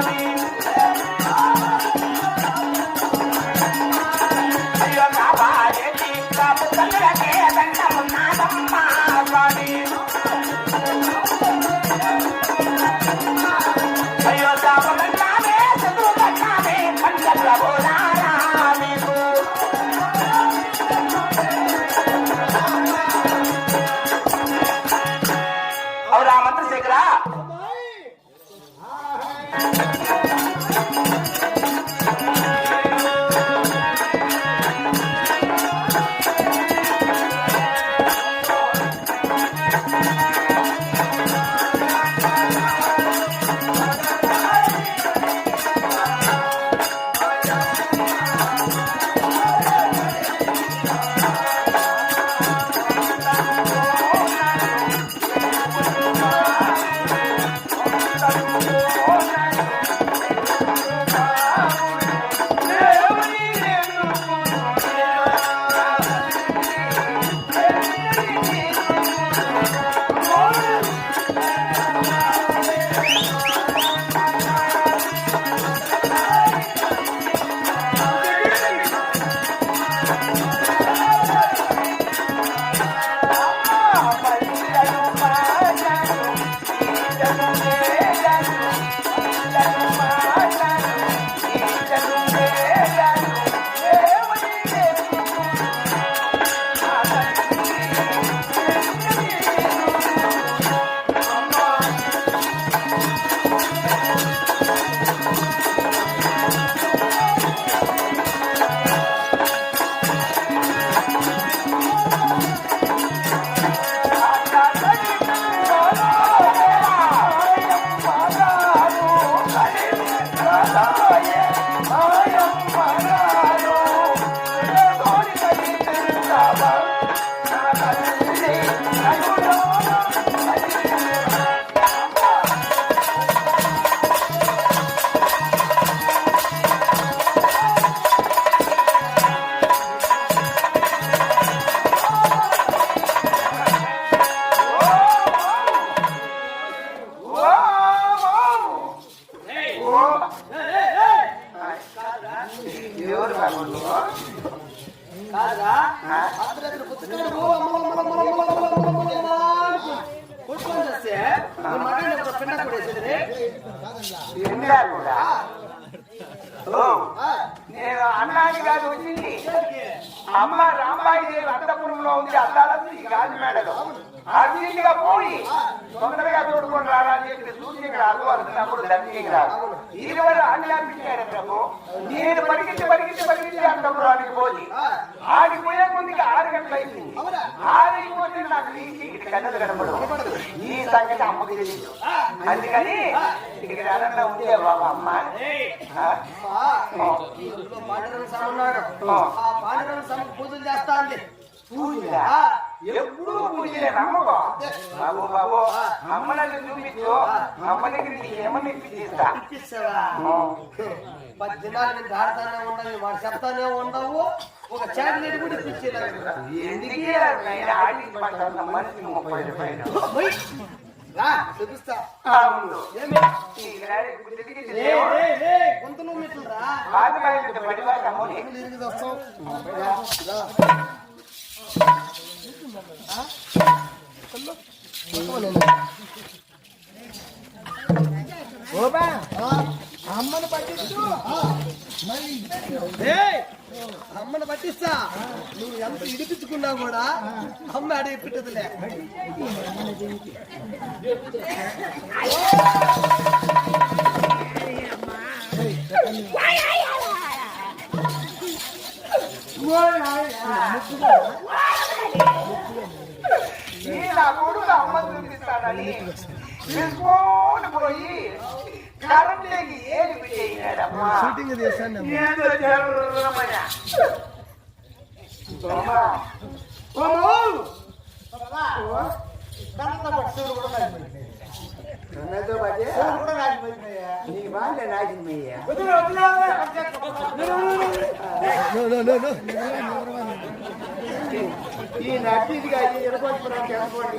Bobby. కూడా నేను అన్నాని కాదు వచ్చింది. అమ్మ రాంబాయి దేవి అంతపురంలో ఉంది అద్దాలది గాజు మేడలో. అర్జెంటుగా పోయి తొందరగా చూడుకొని రారా అని చెప్పి సూచనకి రాదు అనుకున్నప్పుడు దండికి రాదు ఇరువురు ఆజ్ఞాపించారు ప్రభు. నేను పరిగెత్తి పరిగెత్తి వచ్చి పోయి ఆడికి పోయే ముందుకి ఆరు గంటలైంది ఆడికి పోతే నాకు తీసి ఇక్కడ కన్నులు కనపడదు. ఈ సంగతి అమ్మకి తెలియదు. అందుకని ఇక్కడ ఆనందం ఉందే బాబా అమ్మ. పూజలు చేస్తా అండి పూజ? ఎప్పుడు పూజ నమ్మకో. బాబు బాబు అమ్మ నాకు చూపించు అమ్మ దగ్గర ఏమని ఇప్పిస్తా పద్దెనాలుగు దాడతానే ఉండవు చెప్తానే ఉండవు. ఒక చాక్లెట్ కూడా ఇప్పించేది ఎందుకే మనిషి ముప్పై చూపిస్తా. గుంతలు మెట్లురా అమ్మను పట్టించు మరి అమ్మని పట్టిస్తా నువ్వు ఎంత ఇడిపించుకున్నా కూడా అమ్మ అడిగి పెట్టదులే నీ నా కొడుకు అమ్మ చూపిస్తాడని తీసుకొని పోయి కరెంట్ లేకి ఏది పెట్టేయడమ్మా షూటింగ్ చేశాను ఏదో జర్రమయ్య. అమ్మా. నన్నతో పాటే నీ బాగా నాశనమయ్యా ఈ నటిగా ఈ అనుకోండి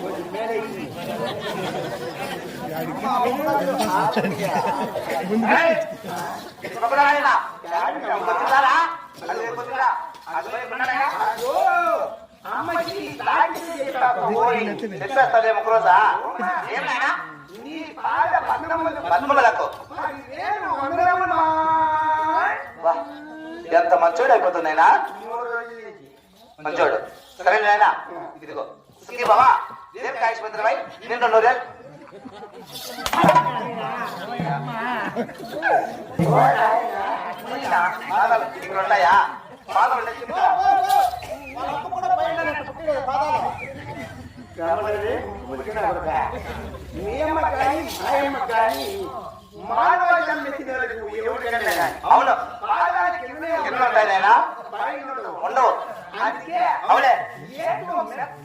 కొంచెం మేలే అమ్మకి ఒకరోజా? నీ పాద పద్మములు- పద్మములకు. ఎంత మంచోడు అయిపోతున్నాయినా మంచోడు. సరే నాయనా? ఇదిగో. పాదాలు ఉన్నాయి? చెప్తా. గమనించండి, ఉడికిన ఉడక. మీ అమ్మ కానీ, మా అమ్మ కానీ, మానవ ఎవరికైనా కానీ. అవును. పాదాలు ఉంటాయి ఉండవు.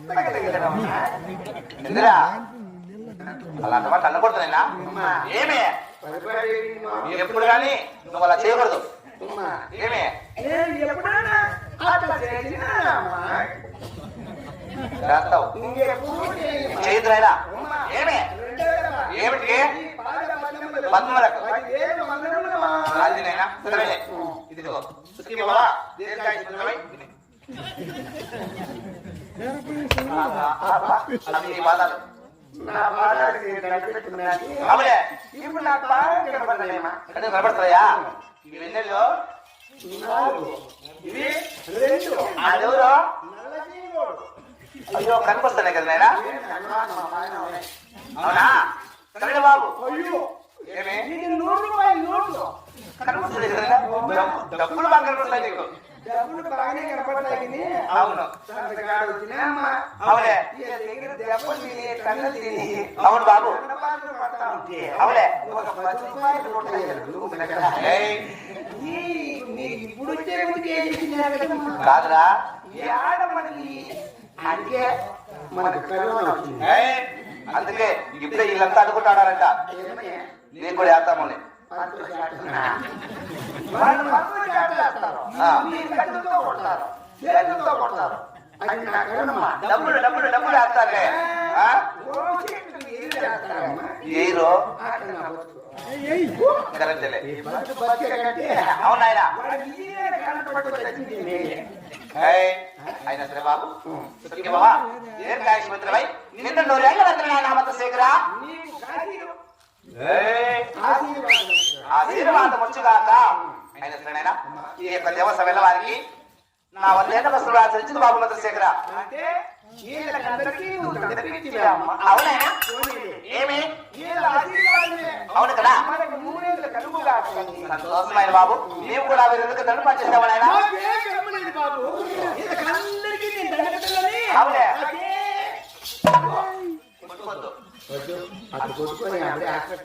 తగిలినమ్మా. ఇందిరా. అలాంటి మాట అనకూడదునైనా ఏమి? ఎప్పుడు కానీ నువ్వు అలా చేయకూడదు. ఏమి? చేస్తావు చేయదునైనా ఏమి? ఏమిటి పద్మలకు అది నైనా సరేలే ఇదిగో. సుఖీ బాబా దీర్ఘాయుష్మంతులై. అవి ఇప్పుడు అంటే రెండు అయ్యో కనపడుతున్నాయి కదా అవునా సరే బాబు ఏమి కనిపిస్తుంది కదా డబ్బులు బాగా నీకు. డబ్బులు బాగానే కనపడతాయి అవును. అవులే దెబ్బలు తిని కన్నులు తిని అవును బాబు. అవులే ఒక పది రూపాయలు ఇప్పుడు. కాదురా. ఆడ మనకి అందుకే మనకు కరోనా వచ్చింది. అందుకే ఇప్పుడే వీళ్ళంతా అనుకుంటాడారంట? నీకు కూడా వేస్తామని పంతులు చాటుతున్నా. వాళ్ళు పంతులు కొడతారు చేతులతో కొడతారు డబ్బులు డబ్బులు డబ్బులు వేస్తారులే ఏం అవునాయన సరే బాబు బాబా దీర్ఘాయుష్మంతులపై వందల నామత శేఖరా ఆశీర్వాదం వచ్చుగాక అయినా సరేనైనా ఈ యొక్క దేవసభ వారికి నా వందేళ్ళ వస్తువులు ఆచరించింది బాబు అంటే. ఏమి? అవును కదా? సంతోషమైన నీవు కూడా దండు పనిచేస్తావు అవునే. నాకే కొట్టుకోవద్దు అటు కొట్టుకొని అప్పుడే